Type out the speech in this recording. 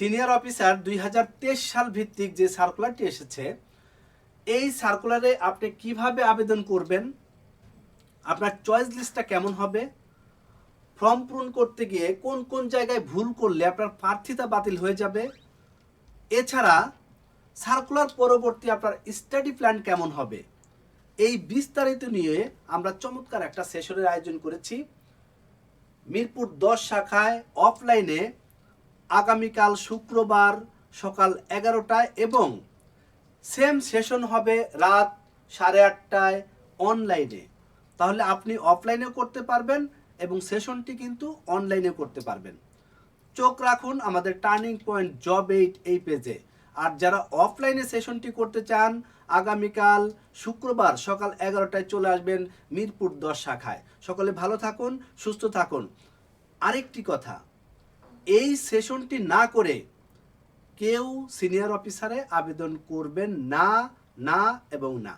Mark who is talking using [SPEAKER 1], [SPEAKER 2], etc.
[SPEAKER 1] Senior officer দুই হাজার তেইশ সাল ভিত্তিক যে সার্কুলারটি এসেছে, এই সার্কুলারে আপনি কীভাবে আবেদন করবেন, আপনার চয়েস লিস্টটা কেমন হবে ফর্ম পূরণ করতে গিয়ে কোন কোন জায়গায় ভুল করলে আপনার প্রার্থিতা বাতিল হয়ে যাবে, এছাড়া সার্কুলার পরবর্তী আপনার স্টাডি প্ল্যান কেমন হবে, এই বিস্তারিত নিয়ে আমরা চমৎকার একটা সেশনের আয়োজন করেছি। মিরপুর দশ শাখায় অফলাইনে আগামীকাল শুক্রবার সকাল এগারোটায় এবং সেম সেশন হবে রাত সাড়ে আটটায় অনলাইনে তাহলে আপনি অফলাইনেও করতে পারবেন এবং সেশনটি কিন্তু অনলাইনে করতে পারবেন। চোখ রাখুন আমাদের টার্নিং পয়েন্ট জব এইট এই পেজে আর যারা অফলাইনে সেশনটি করতে চান, আগামীকাল শুক্রবার সকাল এগারোটায় চলে আসবেন মিরপুর দশ শাখায়। সকলে ভালো থাকুন, সুস্থ থাকুন। আরেকটি কথা এই সেশনটি না করে কেউ সিনিয়র অফিসারে আবেদন করবেন না না এবং না।